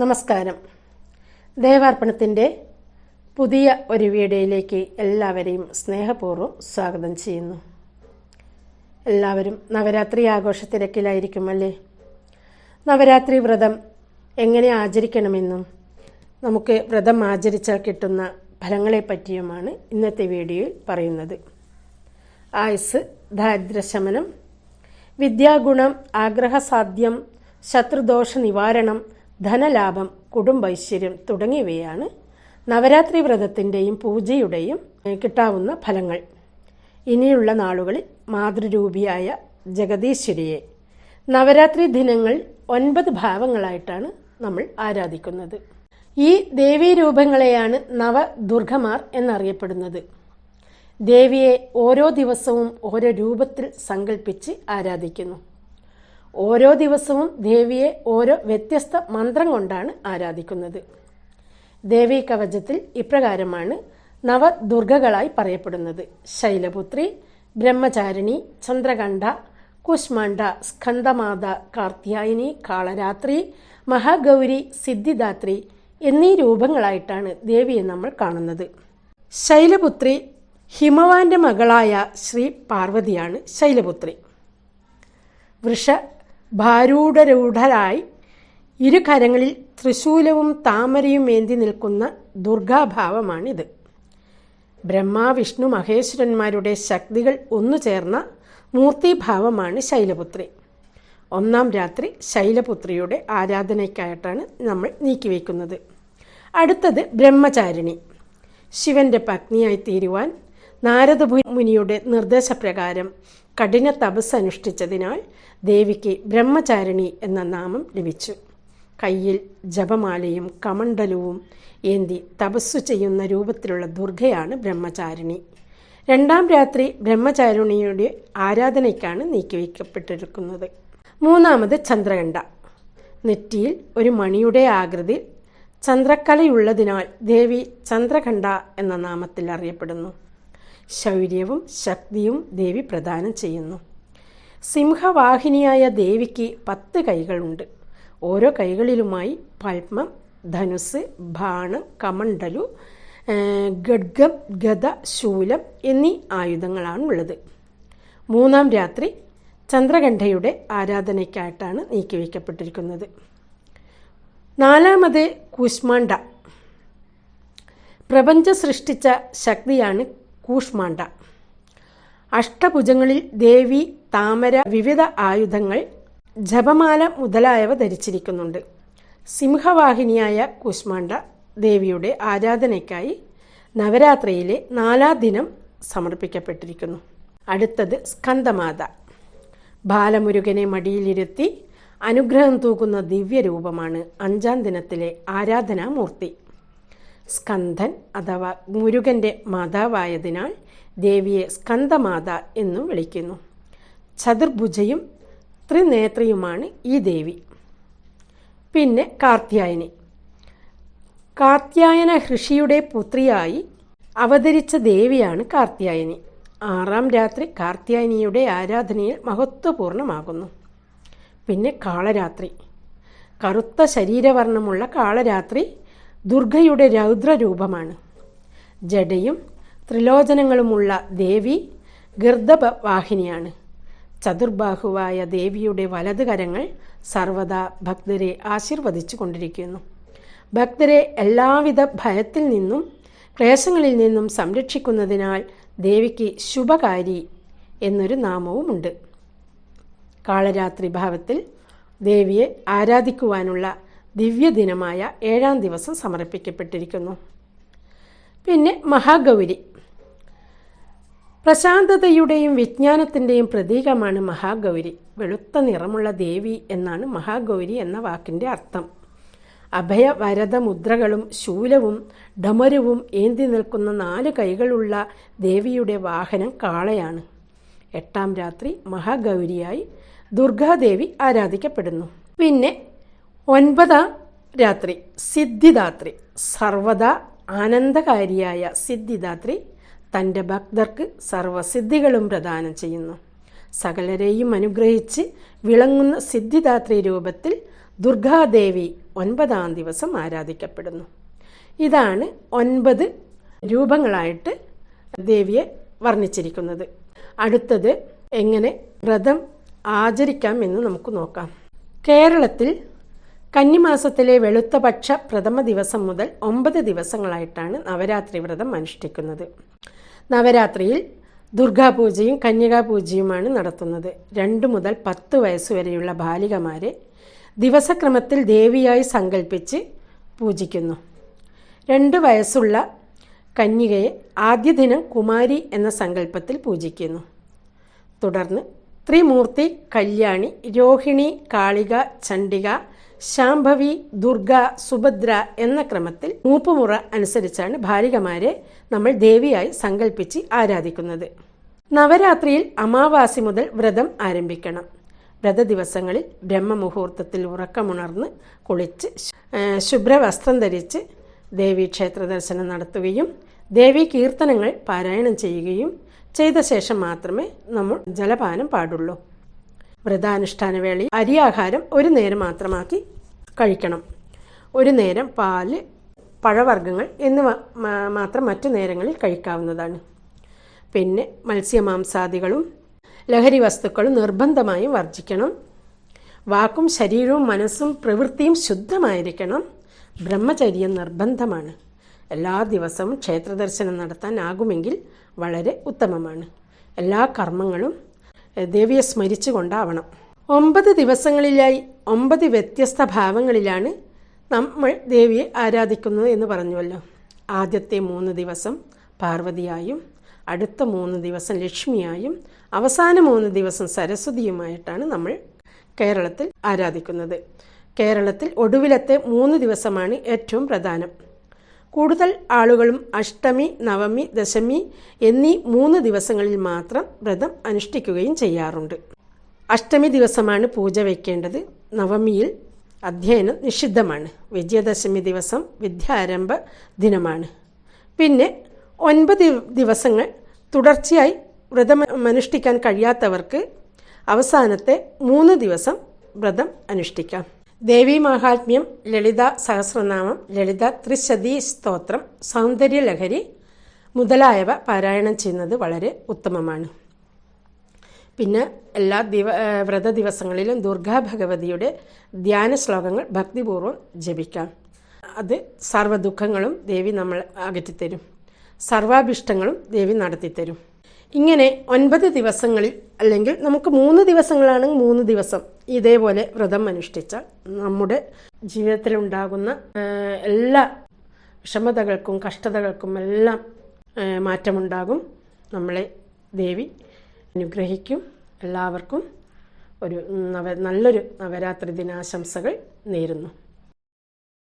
നമസ്കാരം. ദേവാർപ്പണത്തിന്റെ പുതിയ ഒരു വീഡിയോയിലേക്ക് എല്ലാവരെയും സ്നേഹപൂർവം സ്വാഗതം ചെയ്യുന്നു. എല്ലാവരും നവരാത്രി ആഘോഷത്തിരക്കിലായിരിക്കുമല്ലേ നവരാത്രി വ്രതം എങ്ങനെ ആചരിക്കണമെന്നും നമുക്ക് വ്രതം ആചരിച്ചാൽ കിട്ടുന്ന ഫലങ്ങളെപ്പറ്റിയുമാണ് ഇന്നത്തെ വീഡിയോയിൽ പറയുന്നത്. ആയുസ് ദാരിദ്ര്യശമനം വിദ്യാഗുണം ആഗ്രഹസാധ്യം ശത്രുദോഷ നിവാരണം ധനലാഭം കുടുംബൈശ്വര്യം തുടങ്ങിയവയാണ് നവരാത്രി വ്രതത്തിന്റെയും പൂജയുടെയും കിട്ടാവുന്ന ഫലങ്ങൾ. ഇനിയുള്ള നാളുകളിൽ മാതൃരൂപിയായ ജഗദീശ്വരിയെ നവരാത്രി ദിനങ്ങൾ ഒൻപത് ഭാവങ്ങളായിട്ടാണ് നമ്മൾ ആരാധിക്കുന്നത്. ഈ ദേവീ രൂപങ്ങളെയാണ് നവദുർഗമാർ എന്നറിയപ്പെടുന്നത്. ദേവിയെ ഓരോ ദിവസവും ഓരോ രൂപത്തിൽ സങ്കല്പിച്ച് ആരാധിക്കുന്നു. ഓരോ ദിവസവും ദേവിയെ ഓരോ വ്യത്യസ്ത മന്ത്രം കൊണ്ടാണ് ആരാധിക്കുന്നത്. ദേവി കവചത്തിൽ ഇപ്രകാരമാണ് നവദുർഗകളായി പറയപ്പെടുന്നത്. ശൈലപുത്രി ബ്രഹ്മചാരിണി ചന്ദ്രകണ്ഠ കുഷ്മാണ്ഡ സ്കന്ധമാത കാർത്യായനി കാളരാത്രി മഹാഗൗരി സിദ്ധിദാത്രി എന്നീ രൂപങ്ങളായിട്ടാണ് ദേവിയെ നമ്മൾ കാണുന്നത്. ശൈലപുത്രി ഹിമവാന്റെ മകളായ ശ്രീ പാർവതിയാണ് ശൈലപുത്രി. വൃഷ ഭാരൂഢരൂഢരായി ഇരു കരങ്ങളിൽ ത്രിശൂലവും താമരയും ഏന്തി നിൽക്കുന്ന ദുർഗാഭാവമാണിത്. ബ്രഹ്മാ വിഷ്ണു മഹേശ്വരന്മാരുടെ ശക്തികൾ ഒന്നു ചേർന്ന മൂർത്തിഭാവമാണ് ശൈലപുത്രി. ഒന്നാം രാത്രി ശൈലപുത്രിയുടെ ആരാധനയ്ക്കായിട്ടാണ് നമ്മൾ നീക്കിവെക്കുന്നത്. അടുത്തത് ബ്രഹ്മചാരിണി. ശിവന്റെ പത്നിയായി തീരുവാൻ നാരദ മുനിയുടെ നിർദ്ദേശപ്രകാരം കഠിന തപസ് അനുഷ്ഠിച്ചതിനാൽ ദേവിക്ക് ബ്രഹ്മചാരിണി എന്ന നാമം ലഭിച്ചു. കയ്യിൽ ജപമാലയും കമണ്ഡലവും ഏന്തി തപസ്സു ചെയ്യുന്ന രൂപത്തിലുള്ള ദുർഗയാണ് ബ്രഹ്മചാരിണി. രണ്ടാം രാത്രി ബ്രഹ്മചാരിണിയുടെ ആരാധനയ്ക്കാണ് നീക്കിവയ്ക്കപ്പെട്ടിരിക്കുന്നത് മൂന്നാമത് ചന്ദ്രകണ്ഠ. നെറ്റിയിൽ ഒരു മണിയുടെ ആകൃതി ചന്ദ്രക്കലയുള്ളതിനാൽ ദേവി ചന്ദ്രകണ്ഠ എന്ന നാമത്തിൽ അറിയപ്പെടുന്നു. ശൗര്യവും ശക്തിയും ദേവി പ്രദാനം ചെയ്യുന്നു. സിംഹവാഹിനിയായ ദേവിക്ക് പത്ത് കൈകളുണ്ട്. ഓരോ കൈകളിലുമായി പത്മം ധനുസ് ബാണം കമണ്ഡലു ഗഡ്ഗം ഗദ ശൂലം എന്നീ ആയുധങ്ങളാണ് ഉള്ളത്. മൂന്നാം രാത്രി ചന്ദ്രകണ്ഠയുടെ ആരാധനയ്ക്കായിട്ടാണ് നീക്കിവയ്ക്കപ്പെട്ടിരിക്കുന്നത് നാലാമത് കുഷ്മാണ്ട പ്രപഞ്ച സൃഷ്ടിച്ച ശക്തിയാണ് കൂഷ്മാണ്ഡ അഷ്ടഭുജങ്ങളിൽ ദേവി താമര വിവിധ ആയുധങ്ങൾ ജപമാല മുതലായവ ധരിച്ചിരിക്കുന്നുണ്ട്. സിംഹവാഹിനിയായ കൂഷ്മാണ്ട ദേവിയുടെ ആരാധനയ്ക്കായി നവരാത്രിയിലെ നാലാം ദിനം സമർപ്പിക്കപ്പെട്ടിരിക്കുന്നു. അടുത്തത് സ്കന്ദമാത. ബാലമുരുകനെ മടിയിലിരുത്തി അനുഗ്രഹം തൂക്കുന്ന ദിവ്യരൂപമാണ് അഞ്ചാം ദിനത്തിലെ ആരാധനാമൂർത്തി. സ്കന്ദൻ അഥവാ മുരുകന്റെ മാതാവായതിനാൽ ദേവിയെ സ്കന്ദമാത എന്നും വിളിക്കുന്നു. ചതുർഭുജയും ത്രിനേത്രിയുമാണ് ഈ ദേവി. പിന്നെ കാർത്യായനി. കാർത്യായന ഋഷിയുടെ പുത്രിയായി അവതരിച്ച ദേവിയാണ് കാർത്യായനി. ആറാം രാത്രി കാർത്യായനിയുടെ ആരാധനയിൽ മഹത്വപൂർണമാകുന്നു. പിന്നെ കാളരാത്രി. കറുത്ത ശരീരവർണമുള്ള കാളരാത്രി ദുർഗയുടെ രൗദ്രരൂപമാണ്. ജഡയും ത്രിലോചനങ്ങളുമുള്ള ദേവി ഗർദഭ വാഹിനിയാണ് ചതുർബാഹുവായ ദേവിയുടെ വലത് കരങ്ങൾ സർവദാ ഭക്തരെ ആശീർവദിച്ചു കൊണ്ടിരിക്കുന്നു. ഭക്തരെ എല്ലാവിധ ഭയത്തിൽ നിന്നും ക്ലേശങ്ങളിൽ നിന്നും സംരക്ഷിക്കുന്നതിനാൽ ദേവിക്ക് ശുഭകാരി എന്നൊരു നാമവുമുണ്ട്. കാളരാത്രി ഭാവത്തിൽ ദേവിയെ ആരാധിക്കുവാനുള്ള ദിവ്യദിനമായ ഏഴാം ദിവസം സമർപ്പിക്കപ്പെട്ടിരിക്കുന്നു. പിന്നെ മഹാഗൗരി. പ്രശാന്തതയുടെയും വിജ്ഞാനത്തിന്റെയും പ്രതീകമാണ് മഹാഗൗരി. വെളുത്ത നിറമുള്ള ദേവി എന്നാണ് മഹാഗൗരി എന്ന വാക്കിന്റെ അർത്ഥം. അഭയ വരദ മുദ്രകളും ശൂലവും ഡമരുവും ഏന്തി നിൽക്കുന്ന നാല് കൈകളുള്ള ദേവിയുടെ വാഹനം കാളയാണ്. എട്ടാം രാത്രി മഹാഗൗരിയായി ദുർഗാദേവി ആരാധിക്കപ്പെടുന്നു. പിന്നെ ഒൻപതാം രാത്രി. സിദ്ധിദാത്രി. സർവദാ ആനന്ദകാരിയായ സിദ്ധിദാത്രി തന്റെ ഭക്തർക്ക് സർവസിദ്ധികളും പ്രദാനം ചെയ്യുന്നു. സകലരെയും അനുഗ്രഹിച്ച് വിളങ്ങുന്ന സിദ്ധിദാത്രി രൂപത്തിൽ ദുർഗാദേവി ഒൻപതാം ദിവസം ആരാധിക്കപ്പെടുന്നു. ഇതാണ് ഒൻപത് രൂപങ്ങളായിട്ട് ദേവിയെ വർണിച്ചിരിക്കുന്നത്. അടുത്തത് എങ്ങനെ വ്രതം ആചരിക്കാം എന്ന് നമുക്ക് നോക്കാം. കേരളത്തിൽ കന്നിമാസത്തിലെ വെളുത്തപക്ഷ പ്രഥമ ദിവസം മുതൽ ഒമ്പത് ദിവസങ്ങളായിട്ടാണ് നവരാത്രി വ്രതം അനുഷ്ഠിക്കുന്നത്. നവരാത്രിയിൽ ദുർഗാപൂജയും കന്യകാപൂജയുമാണ് നടത്തുന്നത്. രണ്ടു മുതൽ പത്ത് വയസ്സുവരെയുള്ള ബാലികമാരെ ദിവസക്രമത്തിൽ ദേവിയായി സങ്കല്പിച്ച് പൂജിക്കുന്നു. രണ്ട് വയസ്സുള്ള കന്യകയെ ആദ്യ ദിനം കുമാരി എന്ന സങ്കല്പത്തിൽ പൂജിക്കുന്നു. തുടർന്ന് ത്രിമൂർത്തി കല്യാണി രോഹിണി കാളിക ചണ്ഡിക ശാംഭവി ദുർഗ സുഭദ്ര എന്ന ക്രമത്തിൽ മൂപ്പുമുറ അനുസരിച്ചാണ് ഭാരികമാരെ നമ്മൾ ദേവിയായി സങ്കല്പിച്ച് ആരാധിക്കുന്നത്. നവരാത്രിയിൽ അമാവാസി മുതൽ വ്രതം ആരംഭിക്കണം. വ്രത ദിവസങ്ങളിൽ ബ്രഹ്മമുഹൂർത്തത്തിൽ ഉറക്കമുണർന്ന് കുളിച്ച് ശുഭ്രവസ്ത്രം ധരിച്ച് ദേവീ ക്ഷേത്ര ദർശനം നടത്തുകയും ദേവീ കീർത്തനങ്ങൾ പാരായണം ചെയ്യുകയും ചെയ്ത ശേഷം മാത്രമേ നമ്മൾ ജലപാനം പാടുള്ളൂ. വ്രതാനുഷ്ഠാന വേളയിൽ അരിയാഹാരം ഒരു നേരം മാത്രമാക്കി കഴിക്കണം. ഒരു നേരം പാൽ പഴവർഗങ്ങൾ എന്നിവ മാത്രം മറ്റു നേരങ്ങളിൽ കഴിക്കാവുന്നതാണ്. പിന്നെ മത്സ്യമാംസാദികളും ലഹരി വസ്തുക്കളും നിർബന്ധമായും വർജിക്കണം വാക്കും ശരീരവും മനസ്സും പ്രവൃത്തിയും ശുദ്ധമായിരിക്കണം. ബ്രഹ്മചര്യം നിർബന്ധമാണ്. എല്ലാ ദിവസവും ക്ഷേത്രദർശനം നടത്താൻ ആകുമെങ്കിൽ വളരെ ഉത്തമമാണ്. എല്ലാ കർമ്മങ്ങളും ദേവിയെ സ്മരിച്ചുകൊണ്ടാവണം. ഒമ്പത് ദിവസങ്ങളിലായി ഒമ്പത് വ്യത്യസ്ത ഭാവങ്ങളിലാണ് നമ്മൾ ദേവിയെ ആരാധിക്കുന്നത് എന്ന് പറഞ്ഞുവല്ലോ. ആദ്യത്തെ മൂന്ന് ദിവസം പാർവതിയായും അടുത്ത മൂന്ന് ദിവസം ലക്ഷ്മിയായും അവസാന മൂന്ന് ദിവസം സരസ്വതിയുമായിട്ടാണ് നമ്മൾ കേരളത്തിൽ ആരാധിക്കുന്നത്. കേരളത്തിൽ ഒടുവിലത്തെ മൂന്ന് ദിവസമാണ് ഏറ്റവും പ്രധാനം. കൂടുതൽ ആളുകളും അഷ്ടമി നവമി ദശമി എന്നീ മൂന്ന് ദിവസങ്ങളിൽ മാത്രം വ്രതം അനുഷ്ഠിക്കുകയും ചെയ്യാറുണ്ട്. അഷ്ടമി ദിവസമാണ് പൂജ വയ്ക്കേണ്ടത് നവമിയിൽ അധ്യയനം നിഷിദ്ധമാണ്. വിജയദശമി ദിവസം വിദ്യാരംഭ ദിനമാണ്. പിന്നെ ഒൻപത് ദിവസങ്ങൾ തുടർച്ചയായി വ്രതം അനുഷ്ഠിക്കാൻ കഴിയാത്തവർക്ക് അവസാനത്തെ മൂന്ന് ദിവസം വ്രതം അനുഷ്ഠിക്കാം. ദേവി മഹാത്മ്യം ലളിത സഹസ്രനാമം ലളിത ത്രിശതീ സ്തോത്രം സൗന്ദര്യലഹരി മുതലായവ പാരായണം ചെയ്യുന്നത് വളരെ ഉത്തമമാണ്. പിന്നെ എല്ലാ ദിവ വ്രത ദിവസങ്ങളിലും ദുർഗാ ഭഗവതിയുടെ ധ്യാന ശ്ലോകങ്ങൾ ഭക്തിപൂർവം ജപിക്കാം. അത് സർവദുഃഖങ്ങളും ദേവി നമ്മൾ അകറ്റിത്തരും. സർവാഭിഷ്ടങ്ങളും ദേവി നടത്തിത്തരും. ഇങ്ങനെ ഒൻപത് ദിവസങ്ങളിൽ അല്ലെങ്കിൽ നമുക്ക് മൂന്ന് ദിവസങ്ങളാണെങ്കിൽ മൂന്ന് ദിവസം ഇതേപോലെ വ്രതം അനുഷ്ഠിച്ചാൽ നമ്മുടെ ജീവിതത്തിലുണ്ടാകുന്ന എല്ലാ വിഷമതകൾക്കും കഷ്ടതകൾക്കും എല്ലാം മാറ്റമുണ്ടാകും. നമ്മളെ ദേവി അനുഗ്രഹിക്കും. എല്ലാവർക്കും ഒരു നവ നല്ലൊരു നവരാത്രി ദിനാശംസകൾ നേരുന്നു.